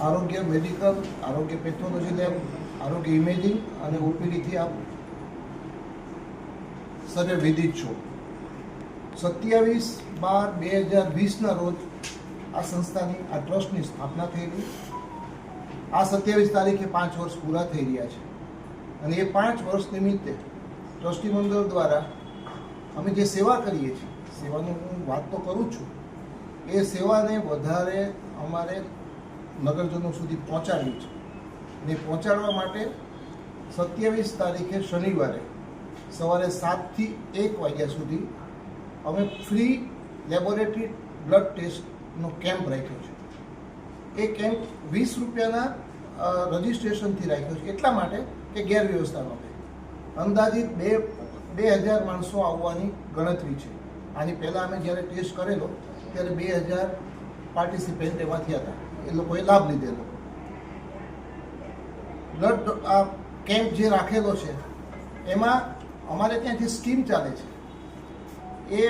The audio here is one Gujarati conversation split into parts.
આરોગ્ય મેડિકલ, આરોગ્ય પેથોલોજી લેબ, આરોગ્ય ઇમેજિંગ અને ઓપીડીથી આપ સર્વે વિદિત છો. સત્યાવીસ બાર બે હજાર વીસના રોજ આ સંસ્થાની, આ ટ્રસ્ટની સ્થાપના થયેલી. આ સત્યાવીસ તારીખે પાંચ વર્ષ પૂરા થઈ રહ્યા છે. અને એ પાંચ વર્ષ નિમિત્તે ટ્રસ્ટી મંડળ દ્વારા અમે જે સેવા કરીએ છીએ, સેવાની હું વાત તો કરું છું, એ સેવાને વધારે અમારે નગરજનો સુધી પહોંચાડ્યું છે. ને પહોંચાડવા માટે સત્યાવીસ તારીખે શનિવારે સવારે સાતથી એક વાગ્યા સુધી અમે ફ્રી લેબોરેટરી બ્લડ ટેસ્ટનો કેમ્પ રાખ્યો છે. એ કેમ્પ વીસ રૂપિયાના રજીસ્ટ્રેશનથી રાખ્યો છે. એટલા માટે કે ગેરવ્યવસ્થા ન અંદાજિત બે બે હજાર માણસો આવવાની ગણતરી છે. આની પહેલાં અમે જ્યારે ટેસ્ટ કરેલો, ત્યારે બે હજાર પાર્ટિસિપેન્ટ એમાંથી હતા. એ લોકોએ લાભ લીધેલો. બ્લડ, આ કેમ્પ જે રાખેલો છે, એમાં અમારે ત્યાં જે સ્કીમ ચાલે છે. એ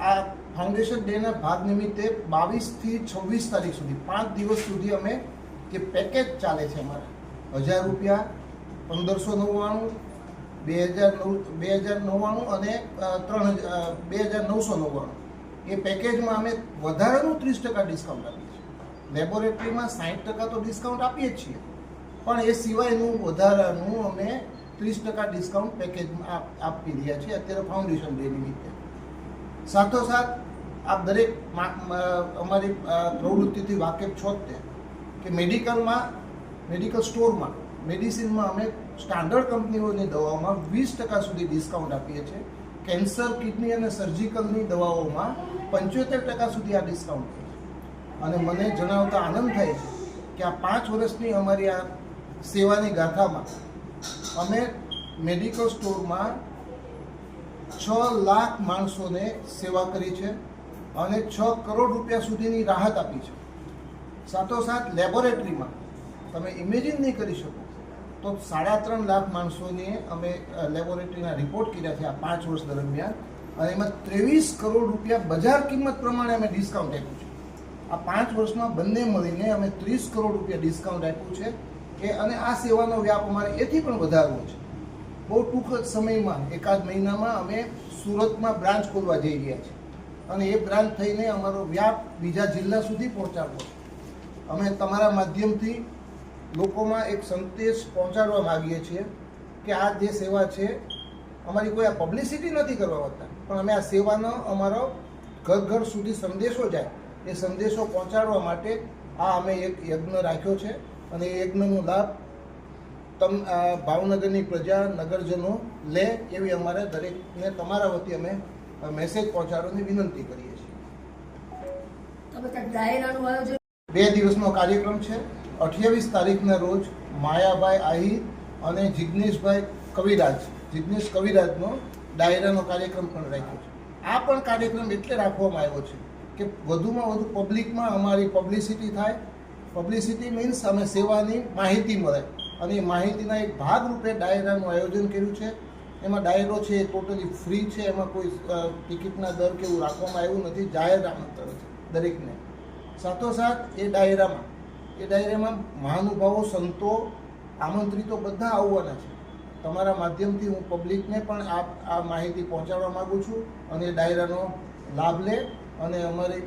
આ ફાઉન્ડેશન ડેના ભાગ નિમિત્તે બાવીસથી છવ્વીસ તારીખ સુધી, પાંચ દિવસ સુધી અમે જે પેકેજ ચાલે છે અમારા, હજાર રૂપિયા, પંદરસો નવ્વાણું, બે હજાર નવ, બે હજાર નવ્વાણું અને ત્રણ બે હજાર નવસો નવ્વાણું. એ પેકેજમાં અમે વધારાનું ત્રીસ ટકા ડિસ્કાઉન્ટ આપીએ લેબોરેટરીમાં સાઠ ટકા તો ડિસ્કાઉન્ટ આપીએ છીએ. પણ એ સિવાયનું વધારાનું અમે ત્રીસ ટકા ડિસ્કાઉન્ટ પેકેજમાં આપી રહ્યા છીએ. અત્યારે ફાઉન્ડેશન ડે નિમિત્તે. સાથોસાથ આપ દરેક અમારી પ્રવૃત્તિથી વાકેફ છો જ તે કે મેડિકલમાં, મેડિકલ સ્ટોરમાં, મેડિસિનમાં અમે સ્ટાન્ડર્ડ કંપનીઓની દવાઓમાં વીસ ટકા સુધી ડિસ્કાઉન્ટ આપીએ છીએ. કેન્સર, કિડની અને સર્જિકલની દવાઓમાં પંચોતેર ટકા સુધી આ ડિસ્કાઉન્ટ છે. અને મને જણાવતા આનંદ થાય છે કે આ પાંચ વર્ષની અમારી આ સેવાની ગાથામાં અમે મેડિકલ સ્ટોરમાં છ લાખ માણસોને સેવા કરી છે અને છ કરોડ રૂપિયા સુધીની રાહત આપી છે. સાથોસાથ લેબોરેટરીમાં તમે ઇમેજિન નહીં કરી શકો તો સાડા ત્રણ લાખ માણસોને અમે લેબોરેટરીના રિપોર્ટ કર્યા છે આ પાંચ વર્ષ દરમિયાન અને એમાં ત્રેવીસ કરોડ રૂપિયા બજાર કિંમત પ્રમાણે અમે ડિસ્કાઉન્ટ આપ્યું છે. આ પાંચ વર્ષમાં બંને મળીને અમે ત્રીસ કરોડ રૂપિયા ડિસ્કાઉન્ટ આપ્યું છે કે અને આ સેવાનો વ્યાપ અમારે એથી પણ વધારવો છે. બહુ ટૂંક જ સમયમાં, એકાદ મહિનામાં અમે સુરતમાં બ્રાન્ચ ખોલવા જઈ રહ્યા છીએ. અને એ બ્રાન્ચ થઈને અમારો વ્યાપ બીજા જિલ્લા સુધી પહોંચાડવો અમે તમારા માધ્યમથી લોકોમાં એક સંદેશ પહોંચાડવા માગીએ છીએ કે આ જે સેવા છે, અમારી કોઈ આ પબ્લિસિટી નથી કરવા હોતા. પણ અમે આ સેવાનો અમારો ઘર ઘર સુધી સંદેશો જાય. એ સંદેશો પહોંચાડવા માટે આ અમે એક યજ્ઞ રાખ્યો છે અને એ યજ્ઞનો લાભ તમ ભાવનગરની પ્રજા નગરજનો લે એવી અમારે દરેકને તમારા વતી અમે મેસેજ પહોંચાડવાની વિનંતી કરીએ છીએ. બે દિવસનો કાર્યક્રમ છે. અઠ્યાવીસ તારીખના રોજ માયાભાઈ આહિર અને જિજ્ઞેશભાઈ કવિરાજ જિજ્ઞેશ કવિરાજનો ડાયરાનો કાર્યક્રમ પણ રાખ્યો છે. આ પણ કાર્યક્રમ એટલે રાખવામાં આવ્યો છે. કે વધુમાં વધુ પબ્લિકમાં અમારી પબ્લિસિટી થાય. પબ્લિસિટી મીન્સ અમે સેવાની માહિતી મળે. અને એ માહિતીના એક ભાગરૂપે ડાયરાનું આયોજન કર્યું છે. એમાં ડાયરો છે એ ટોટલી ફ્રી છે. એમાં કોઈ ટિકિટના દર કે એવું રાખવામાં આવ્યું નથી. જાહેર આમંત્રણ છે દરેકને. સાથોસાથ એ ડાયરામાં એ ડાયરામાં મહાનુભાવો, સંતો, આમંત્રિતો બધા આવવાના છે. તમારા માધ્યમથી હું પબ્લિકને પણ આ આ માહિતી પહોંચાડવા માગું છું અને એ ડાયરાનો લાભ લે. અને અમારી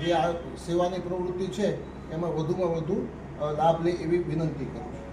જે આ સેવાની પ્રવૃત્તિ છે, એમાં વધુમાં વધુ લાભ લે એવી વિનંતી કરું છું.